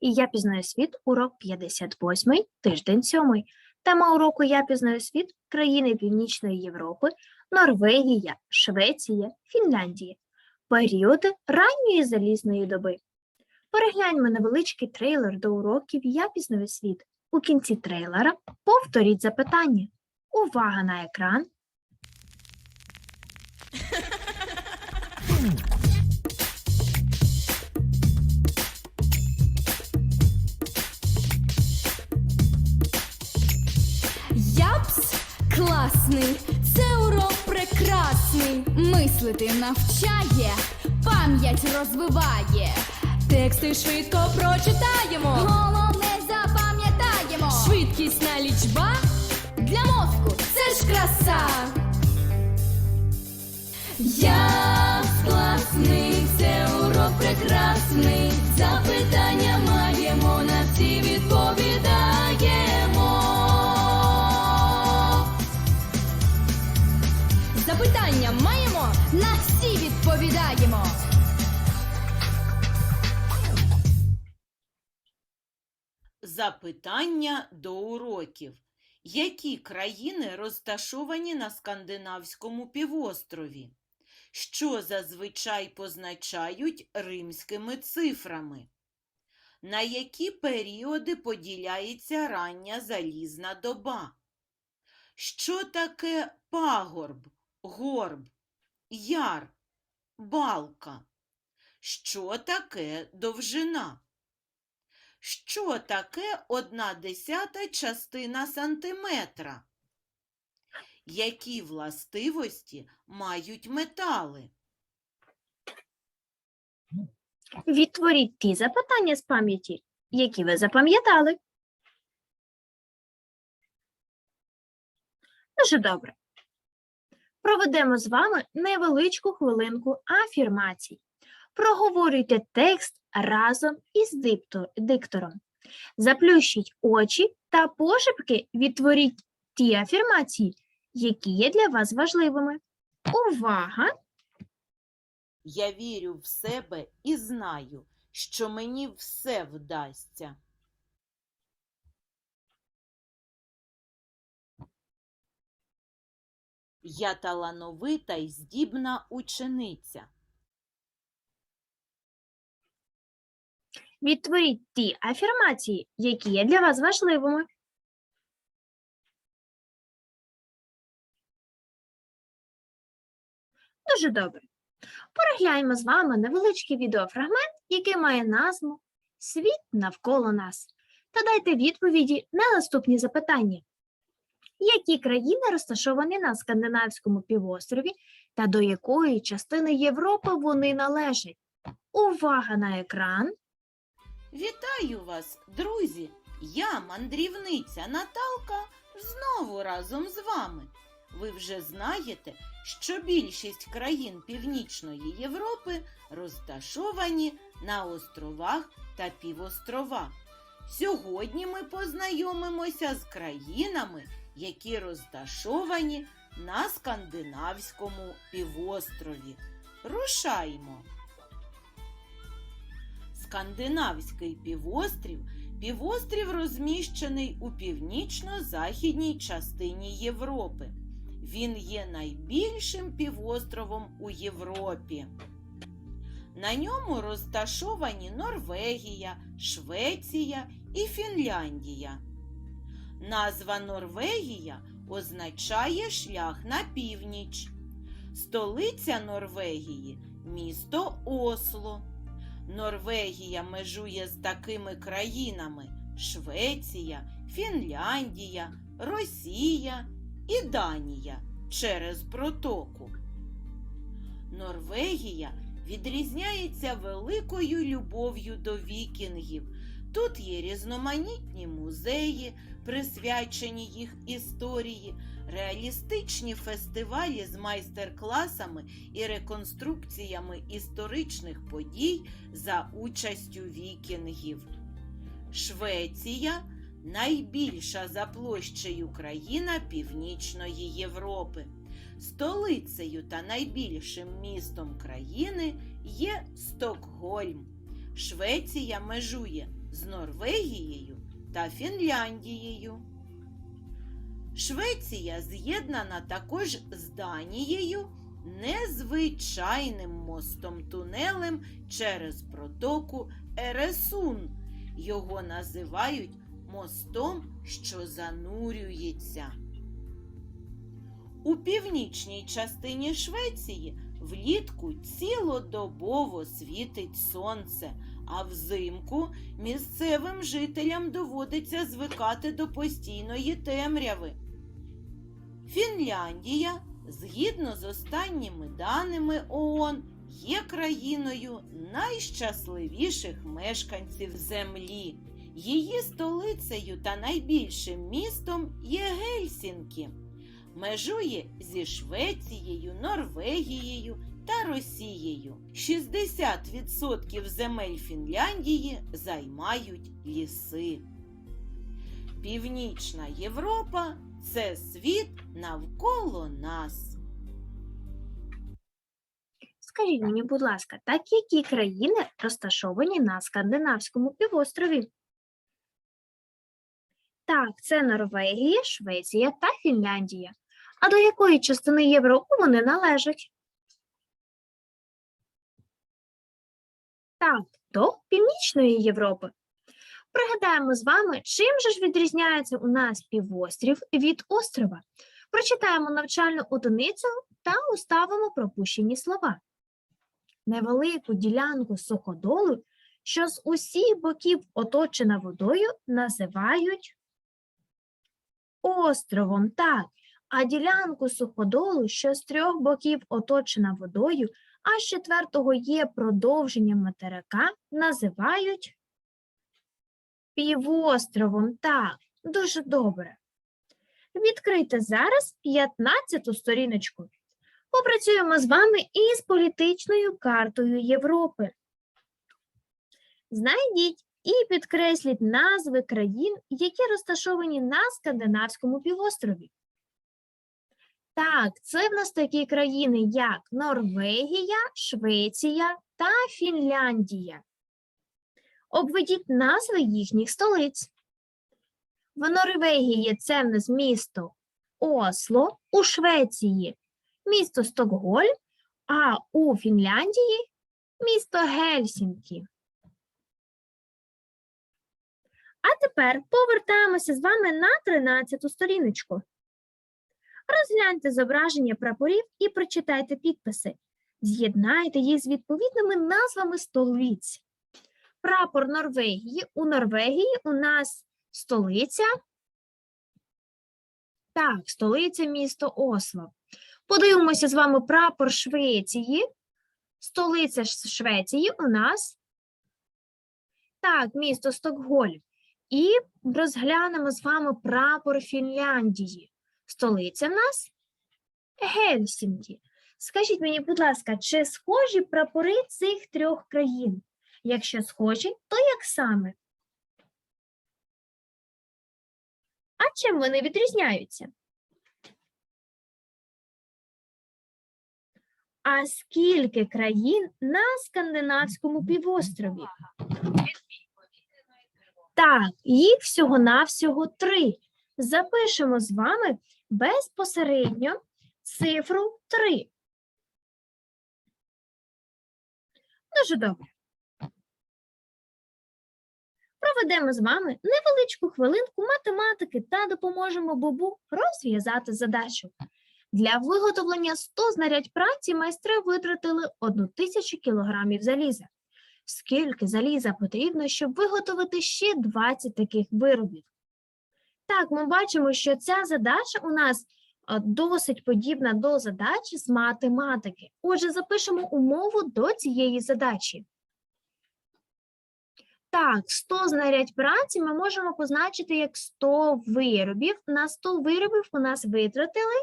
І я пізнаю світ, урок 58, тиждень 7. Тема уроку Я пізнаю світ країни Північної Європи, Норвегія, Швеція, Фінляндія. Періоди ранньої залізної доби. Перегляньмо невеличкий трейлер до уроків Я пізнаю світ. У кінці трейлера повторіть запитання. Увага на екран. Класний, це урок прекрасний. Мислити навчає, пам'ять розвиває. Тексти швидко прочитаємо. Головне запам'ятаємо. Швидкісна лічба для мозку це ж краса. Япс класний, це урок прекрасний. Запитання маємо, на всі відповідаємо. Запитання маємо, на всі відповідаємо. Запитання до уроків. Які країни розташовані на Скандинавському півострові? Що зазвичай позначають римськими цифрами? На які періоди поділяється рання залізна доба? Що таке пагорб, горб, яр, балка? Що таке довжина? Що таке одна десята частина сантиметра? Які властивості мають метали? Відтворіть ті запитання з пам'яті, які ви запам'ятали. Дуже добре. Проведемо з вами невеличку хвилинку афірмацій. Проговорюйте текст разом із диктором. Заплющіть очі та пошепки відтворіть ті афірмації, які є для вас важливими. Увага! Я вірю в себе і знаю, що мені все вдасться. Я талановита й здібна учениця. Відтворіть ті афірмації, які є для вас важливими. Дуже добре. Перегляньмо з вами невеличкий відеофрагмент, який має назву Світ навколо нас. Та дайте відповіді на наступні запитання. Які країни розташовані на Скандинавському півострові та до якої частини Європи вони належать? Увага на екран! Вітаю вас, друзі! Я, мандрівниця Наталка, знову разом з вами. Ви вже знаєте, що більшість країн Північної Європи розташовані на островах та півостровах. Сьогодні ми познайомимося з країнами, які розташовані на Скандинавському півострові. Рушаймо! Скандинавський півострів півострів розміщений у північно-західній частині Європи. Він є найбільшим півостровом у Європі. На ньому розташовані Норвегія, Швеція і Фінляндія. Назва Норвегія означає шлях на північ. Столиця Норвегії місто Осло. Норвегія межує з такими країнами Швеція, Фінляндія, Росія і Данія через протоку. Норвегія відрізняється великою любов'ю до вікінгів. Тут є різноманітні музеї, присвячені їх історії, реалістичні фестивалі з майстер-класами і реконструкціями історичних подій за участю вікінгів. Швеція найбільша за площею країна Північної Європи. Столицею та найбільшим містом країни є Стокгольм. Швеція межує з Норвегією та Фінляндією. Швеція з'єднана також з Данією незвичайним мостом-тунелем через протоку Ересун. Його називають мостом, що занурюється. У північній частині Швеції влітку цілодобово світить сонце, а взимку місцевим жителям доводиться звикати до постійної темряви. Фінляндія, згідно з останніми даними ООН, є країною найщасливіших мешканців Землі. Її столицею та найбільшим містом є Гельсінкі. Межує зі Швецією, Норвегією та Росією. 60% земель Фінляндії займають ліси. Північна Європа це світ навколо нас. Скажіть мені, будь ласка, так які країни розташовані на скандинавському півострові? Так, це Норвегія, Швеція та Фінляндія. А до якої частини Європи вони належать? Так, до Північної Європи. Пригадаємо з вами, чим же ж відрізняється у нас півострів від острова. Прочитаємо навчальну одиницю та уставимо пропущені слова. Невелику ділянку суходолу, що з усіх боків оточена водою, називають островом. Так, а ділянку суходолу, що з трьох боків оточена водою, а з четвертого є продовженням материка, називають півостровом. Так, дуже добре. Відкрийте зараз 15-ту сторіночку. Попрацюємо з вами із політичною картою Європи. Знайдіть і підкресліть назви країн, які розташовані на Скандинавському півострові. Так, це в нас такі країни, як Норвегія, Швеція та Фінляндія. Обведіть назви їхніх столиць. В Норвегії це в нас місто Осло, у Швеції місто Стокгольм, а у Фінляндії місто Гельсінкі. А тепер повертаємося з вами на 13 сторіночку. Розгляньте зображення прапорів і прочитайте підписи. З'єднайте їх з відповідними назвами столиць. Прапор Норвегії. У Норвегії у нас столиця. Так, столиця місто Осло. Подивимося з вами прапор Швеції. Столиця Швеції у нас. Так, місто Стокгольм. І розглянемо з вами прапор Фінляндії. Столиця в нас Гельсінкі. Скажіть мені, будь ласка, чи схожі прапори цих трьох країн? Якщо схожі, то як саме? А чим вони відрізняються? А скільки країн на скандинавському півострові? Так, їх всього-навсього три. Запишемо з вами безпосередньо цифру 3. Дуже добре. Проведемо з вами невеличку хвилинку математики та допоможемо Бобу розв'язати задачу. Для виготовлення 100 знарядь праці майстри витратили 1000 кілограмів заліза. Скільки заліза потрібно, щоб виготовити ще 20 таких виробів? Так, ми бачимо, що ця задача у нас досить подібна до задачі з математики. Отже, запишемо умову до цієї задачі. Так, 100 знарядь праці ми можемо позначити як 100 виробів. На 100 виробів у нас витратили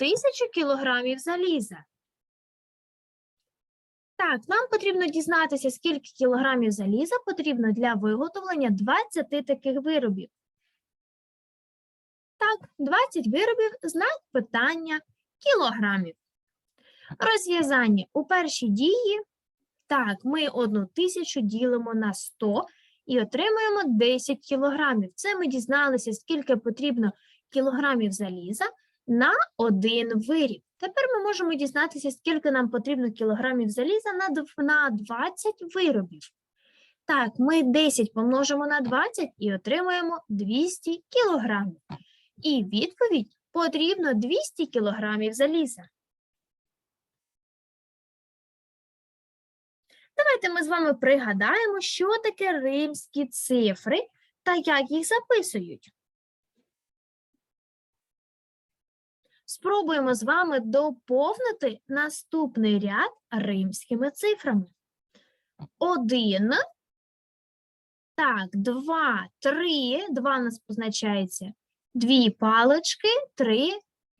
1000 кілограмів заліза. Так, нам потрібно дізнатися, скільки кілограмів заліза потрібно для виготовлення 20 таких виробів. Так, 20 виробів знак питання кілограмів. Розв'язання у першій дії Так, ми одну тисячу ділимо на 100 і отримуємо 10 кілограмів. Це ми дізналися, скільки потрібно кілограмів заліза на один виріб. Тепер ми можемо дізнатися, скільки нам потрібно кілограмів заліза на, 20 виробів. Так, ми 10 помножимо на 20 і отримуємо 200 кілограмів. І відповідь потрібно 200 кілограмів заліза. Давайте ми з вами пригадаємо, що таке римські цифри та як їх записують. Спробуємо з вами доповнити наступний ряд римськими цифрами. Один, так, два, три, два у нас позначається, дві палички, три,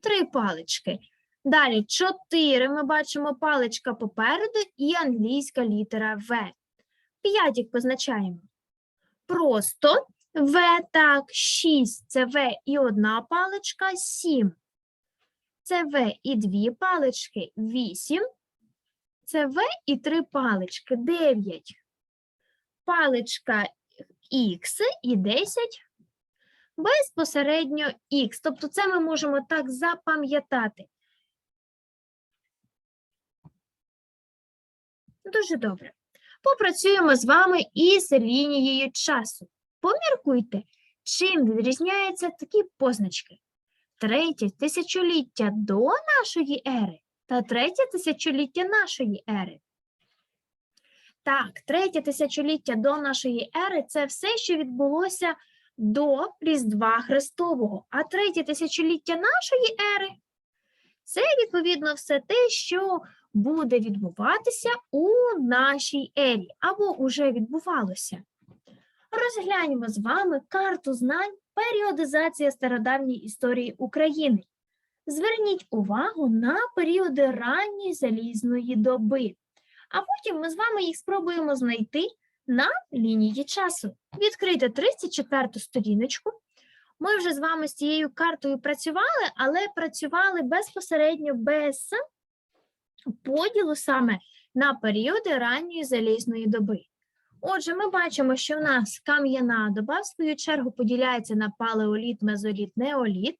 три палички. Далі чотири ми бачимо паличка попереду і англійська літера В. П'ять їх позначаємо. Просто В, так, шість це В і одна паличка, сім. Це В і дві палички, вісім. Це В і три палички, дев'ять. Паличка Х і 10 безпосередньо Х. Тобто це ми можемо так запам'ятати. Дуже добре. Попрацюємо з вами із лінією часу. Поміркуйте, чим відрізняються такі позначки. Третє тисячоліття до нашої ери та третє тисячоліття нашої ери. Так, третє тисячоліття до нашої ери це все, що відбулося до Різдва Христового, а третє тисячоліття нашої ери це відповідно все те, що буде відбуватися у нашій ері або уже відбувалося. Розгляньмо з вами карту знань періодизація стародавньої історії України. Зверніть увагу на періоди ранньої залізної доби, а потім ми з вами їх спробуємо знайти на лінії часу. Відкрийте 34 сторіночку. Ми вже з вами з цією картою працювали, але працювали безпосередньо без поділу саме на періоди ранньої залізної доби. Отже, ми бачимо, що в нас кам'яна доба, в свою чергу, поділяється на палеоліт, мезоліт, неоліт.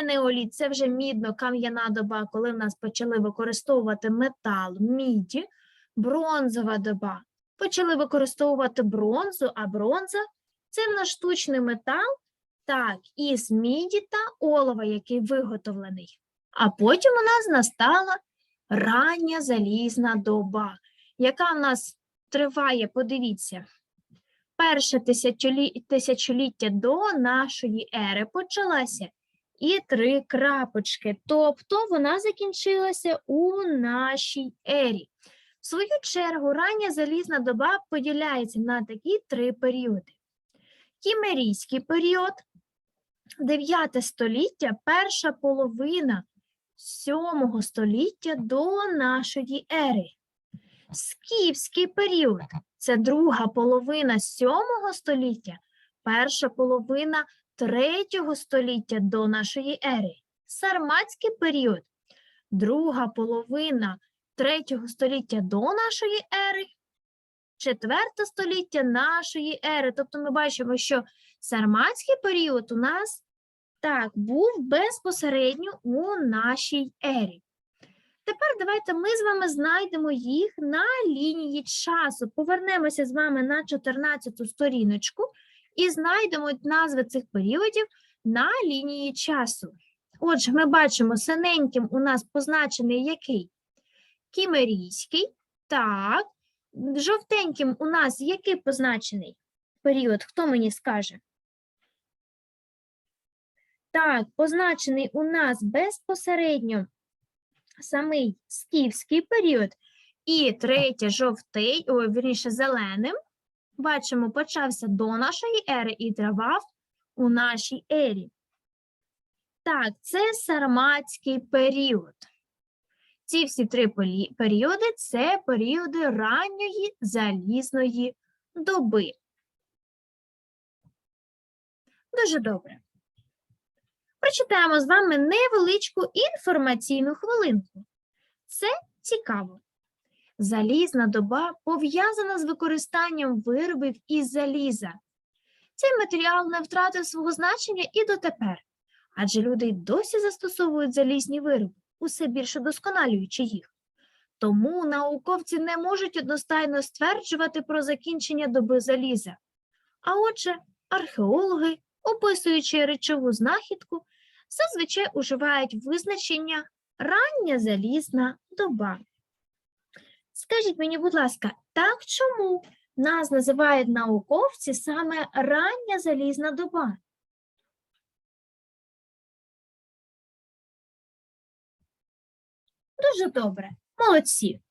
Енеоліт це вже мідно-кам'яна доба, коли в нас почали використовувати метал, міді, бронзова доба. Почали використовувати бронзу, а бронза це в нас штучний метал, так, із міді та олова, який виготовлений. А потім у нас настала рання залізна доба, яка в нас триває, подивіться, перше тисячоліття до нашої ери почалася і три крапочки, тобто вона закінчилася у нашій ері. В свою чергу, рання залізна доба поділяється на такі три періоди. Кімерійський період, 9 століття, перша половина 7 століття до нашої ери. Скіфський період це друга половина 7 століття, перша половина 3 століття до нашої ери. Сарматський період друга половина 3 століття до нашої ери, 4 століття нашої ери. Тобто ми бачимо, що сарматський період у нас так був безпосередньо у нашій ері. Тепер давайте ми з вами знайдемо їх на лінії часу. Повернемося з вами на 14 сторіночку і знайдемо назви цих періодів на лінії часу. Отже, ми бачимо, синеньким у нас позначений який? Кімерійський. Так. Жовтеньким у нас який позначений період? Хто мені скаже? Так, позначений у нас безпосередньо самий скіфський період, і третє жовтий, ой, вірніше, зеленим, бачимо, почався до нашої ери і тривав у нашій ері. Так, це сарматський період. Ці всі три періоди це періоди ранньої залізної доби. Дуже добре. Прочитаємо з вами невеличку інформаційну хвилинку. Це цікаво. Залізна доба пов'язана з використанням виробів із заліза. Цей матеріал не втратив свого значення і дотепер, адже люди й досі застосовують залізні вироби, усе більше досконалюючи їх. Тому науковці не можуть одностайно стверджувати про закінчення доби заліза. А отже, археологи, описуючи речову знахідку, зазвичай уживають визначення рання залізна доба. Скажіть мені, будь ласка, так чому нас називають науковці саме рання залізна доба? Дуже добре, молодці.